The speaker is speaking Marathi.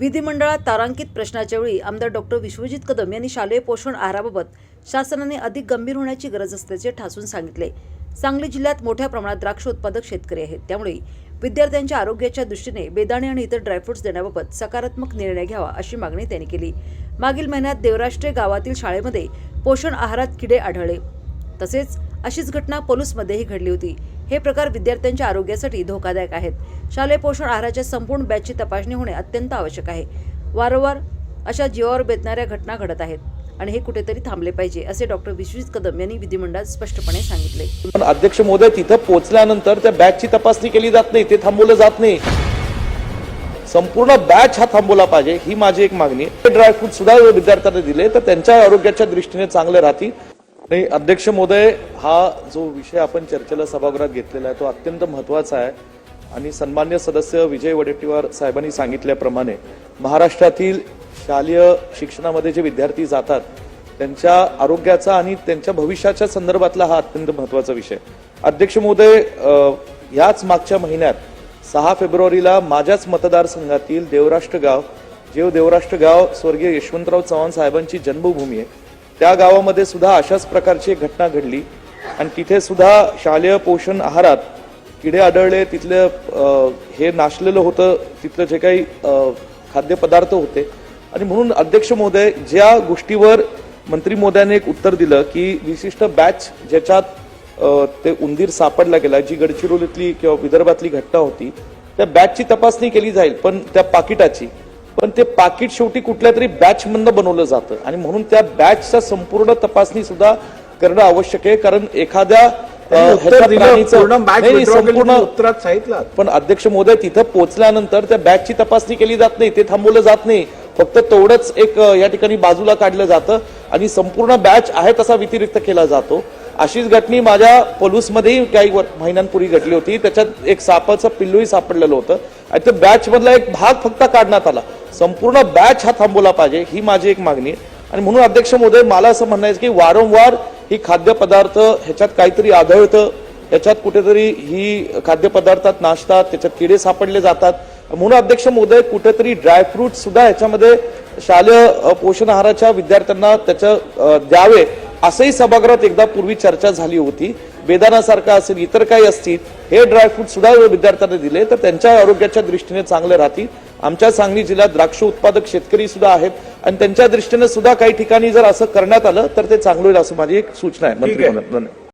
विधिमंडळात तारांकित प्रश्नाच्या वेळी आमदार डॉक्टर विश्वजित कदम यांनी शालेय पोषण आहाराबाबत शासनाने अधिक गंभीर होण्याची गरज असल्याचे ठासून सांगितले. सांगली जिल्ह्यात मोठ्या प्रमाणात द्राक्ष उत्पादक शेतकरी आहेत. त्यामुळे विद्यार्थ्यांच्या आरोग्याच्या दृष्टीने बेदाणे आणि इतर ड्रायफ्रुट्स देण्याबाबत सकारात्मक निर्णय घ्यावा अशी मागणी त्यांनी केली. मागील महिन्यात देवराष्ट्रे गावातील शाळेमध्ये पोषण आहारात किडे आढळले. तसेच अशीच घटना पलूसमध्येही घडली होती. हे प्रकार विद्यार्थ्यांच्या आरोग्यासाठी धोकादायक आहेत. शालेय पोषण आहाराच्या संपूर्ण बॅचची तपासणी होणे अत्यंत आवश्यक आहे. वारंवार अशा जीवावर बेतणाऱ्या घटना घडत आहेत आणि हे कुठेतरी थांबले पाहिजे असे डॉक्टर विश्वजित कदम यांनी विधिमंडळात स्पष्टपणे सांगितले. पण अध्यक्ष महोदय तिथं पोहोचल्यानंतर त्या बॅचची तपासणी केली जात नाही ते थांबवलं जात नाही. संपूर्ण बॅच हा थांबवला पाहिजे ही माझी एक मागणी ड्रायफ्रूट सुद्धा विद्यार्थ्यांना दिले तर त्यांच्या आरोग्याच्या दृष्टीने चांगले राहतील. नाही अध्यक्ष महोदय हा जो विषय आपण चर्चेला सभागृहात घेतलेला आहे तो अत्यंत महत्त्वाचा आहे. आणि सन्मान्य सदस्य विजय वडेट्टीवार साहेबांनी सांगितल्याप्रमाणे महाराष्ट्रातील शालेय शिक्षणामध्ये जे विद्यार्थी जातात त्यांच्या आरोग्याचा आणि त्यांच्या भविष्याच्या संदर्भातला हा अत्यंत महत्त्वाचा विषय. अध्यक्ष महोदय याच मागच्या महिन्यात सहा फेब्रुवारीला माझ्याच मतदारसंघातील देवराष्ट्र गाव जेव देवराष्ट्र गाव स्वर्गीय यशवंतराव चव्हाण साहेबांची जन्मभूमी आहे त्या गावामध्ये सुद्धा अशाच प्रकारची एक घटना घडली. आणि तिथे सुद्धा शालेय पोषण आहारात किडे आढळले तिथलं हे नाशलेलं होतं तिथलं जे काही खाद्यपदार्थ होते. आणि म्हणून अध्यक्ष महोदय ज्या गोष्टीवर मंत्री मोद्यांनी एक उत्तर दिलं की विशिष्ट बॅच ज्याच्यात ते उंदीर सापडला गेला जी गडचिरोलीतली किंवा विदर्भातली घटना होती त्या बॅचची तपासणी केली जाईल पण त्या पाकिटाची पण ते पाकिट शेवटी कुठल्या तरी बॅच मधनं बनवलं जातं. आणि म्हणून त्या बॅचचा संपूर्ण तपासणी सुद्धा करणं आवश्यक आहे. कारण एखाद्या सांगितलं पण अध्यक्ष महोदय तिथं पोहोचल्यानंतर त्या बॅचची तपासणी केली जात नाही. ते थांबवलं जात नाही. फक्त तेवढंच एक या ठिकाणी बाजूला काढलं जातं. आणि संपूर्ण बॅच आहे तसा व्यतिरिक्त केला जातो. अशीच घटनी माझ्या पलूसमध्येही काही महिन्यांपूर्वी घडली होती. त्याच्यात एक सापाचं पिल्लूही सापडलेलं होतं. आणि त्या बॅच मधला एक भाग फक्त काढण्यात आला. संपूर्ण बॅच हा थांबवला पाहिजे ही माझी एक मागणी आणि म्हणून अध्यक्ष महोदय मला असं म्हणायचं की वारंवार ही खाद्यपदार्थ ह्याच्यात काहीतरी आढळतं ह्याच्यात कुठेतरी ही खाद्यपदार्थात नाश्तात त्याच्यात किडे सापडले जातात. म्हणून अध्यक्ष महोदय कुठेतरी ड्रायफ्रूट सुद्धा ह्याच्यामध्ये शालेय पोषण आहाराच्या विद्यार्थ्यांना त्याचं द्यावे असंही सभागृहात एकदा पूर्वी चर्चा झाली होती. बेदानासारखा असेल इतर काही असतील हे ड्रायफ्रूट सुद्धा विद्यार्थ्यांना दिले तर त्यांच्या आरोग्याच्या दृष्टीने चांगले राहतील. आमच्या सांगली जिल्ह्यात द्राक्ष उत्पादक शेतकरी सुद्धा आहेत. आणि त्यांच्या दृष्टीने सुद्धा काही ठिकाणी जर असं करण्यात आलं तर ते चांगलं होईल असं माझी एक सूचना आहे. मंत्री